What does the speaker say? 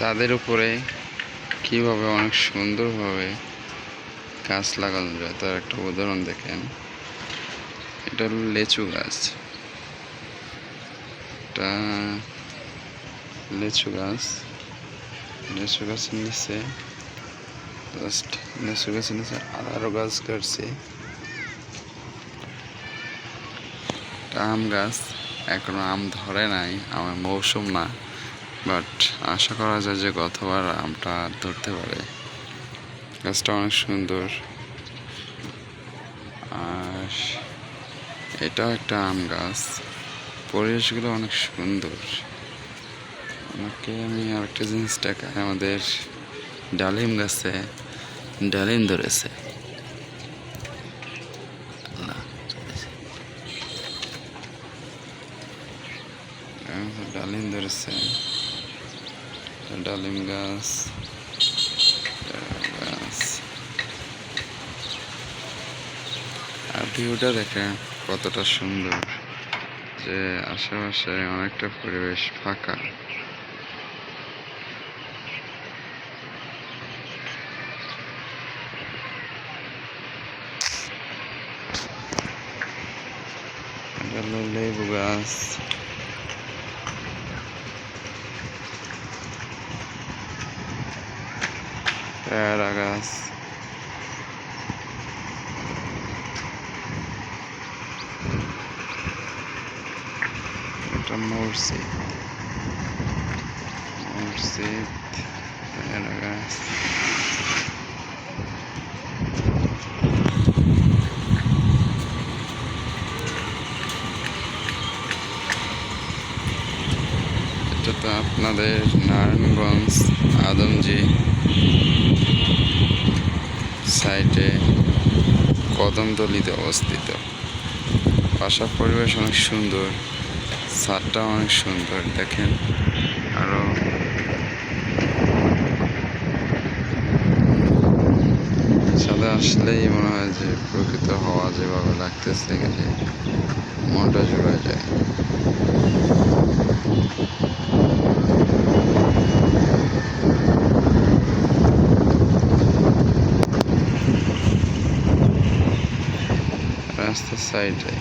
ছাদের উপরে কীভাবে অনেক সুন্দরভাবে গাছ লাগানো যায়, তার একটা উদাহরণ দেখেন। এটা হলো লেচু গাছ। এটা লেচু গাছ। লেচু গাছের নিচে জাস্ট লেচু গাছের নিচে আরও গাছ কাটছে। আম গাছ। এখনও আম ধরে নাই, আমার মৌসুম না। বাট আশা করা যায় যে গতবার আমটা ধরতে পারে। গাছটা অনেক সুন্দর। আর এটাও একটা আম গাছ। পরিবেশগুলো অনেক সুন্দর। আমাকে আমি আরেকটা জিনিস দেখাই, আমাদের ডালিম গাছে ডালিম ধরেছে। ডালিম ধরেছে। ডালিম গাছ গাছ আর ভিউটা দেখেন কতটা সুন্দর যে আশেপাশে অনেকটা পরিবেশ ফাঁকা। লেবু গাছ পেয়ারা গাছ এটা মসজিদ মসজিদ পেয়ারা গাছ এটা তো আপনাদের নারায়ণগঞ্জ সাইটে কদমতলিতে অবস্থিত। বাসার পরিবেশ অনেক সুন্দর ছাদটা অনেক সুন্দর, দেখেন। আরও ছাদে আসলেই মনে হয় যে প্রকৃত হওয়া যেভাবে লাগতেছে যে মনটা জুড়ে যায়। রাস্তার সাইডে